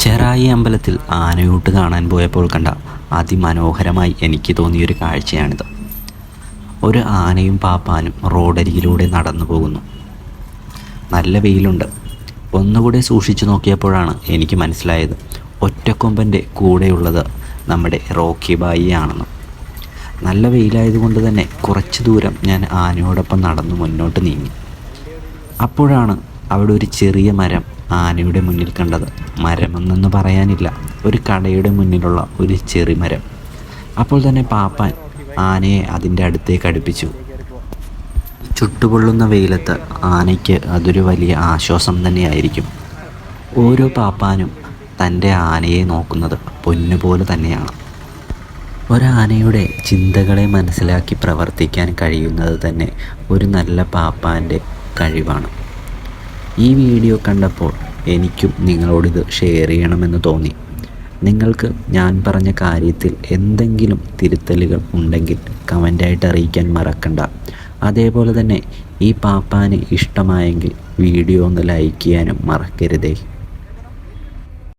ചെറായി അമ്പലത്തിൽ ആനയൂട്ട് കാണാൻ പോയപ്പോൾ കണ്ട അതിമനോഹരമായി എനിക്ക് തോന്നിയൊരു കാഴ്ചയാണിത്. ഒരു ആനയും പാപ്പാനും റോഡരികിലൂടെ നടന്നു പോകുന്നു. നല്ല വെയിലുണ്ട്. ഒന്നുകൂടെ സൂക്ഷിച്ചു നോക്കിയപ്പോഴാണ് എനിക്ക് മനസ്സിലായത് ഒറ്റക്കൊമ്പന്റെ കൂടെയുള്ളത് നമ്മുടെ റോക്കി ബായി ആണെന്ന് നല്ല വെയിലായതുകൊണ്ട് തന്നെ കുറച്ച് ദൂരം ഞാൻ ആനയോടൊപ്പം നടന്നു മുന്നോട്ട് നീങ്ങി. അപ്പോഴാണ് അവിടെ ഒരു ചെറിയ മരം ആനയുടെ മുന്നിൽ കണ്ടത് മരമെന്നൊന്നു പറയാനില്ല. ഒരു കടയുടെ മുന്നിലുള്ള ഒരു ചെറി മരം. അപ്പോൾ തന്നെ പാപ്പാൻ ആനയെ അതിന്റെ അടുത്തേക്ക് അടുപ്പിച്ചു. ചുട്ടുപൊള്ളുന്ന വെയിലത്ത് ആനയ്ക്ക് അതൊരു വലിയ ആശ്വാസം തന്നെയായിരിക്കും. ഓരോ പാപ്പാനും തന്റെ ആനയെ നോക്കുന്നത് പൊന്നുപോലെ തന്നെയാണ്. ഒരാനയുടെ ചിന്തകളെ മനസ്സിലാക്കി പ്രവർത്തിക്കാൻ കഴിയുന്നത് തന്നെ ഒരു നല്ല പാപ്പാന്റെ കഴിവാണ്. ഈ വീഡിയോ കണ്ടപ്പോൾ എനിക്കും നിങ്ങളോടിത് ഷെയർ ചെയ്യണമെന്ന് തോന്നി. നിങ്ങൾക്ക് ഞാൻ പറഞ്ഞ കാര്യത്തിൽ എന്തെങ്കിലും തിരുത്തലുകൾ ഉണ്ടെങ്കിൽ കമന്റായിട്ട് അറിയിക്കാൻ മറക്കണ്ട. അതേപോലെ തന്നെ ഈ പാപ്പാന് ഇഷ്ടമായെങ്കിൽ വീഡിയോ ഒന്ന് ലൈക്ക് ചെയ്യാനും മറക്കരുതേ.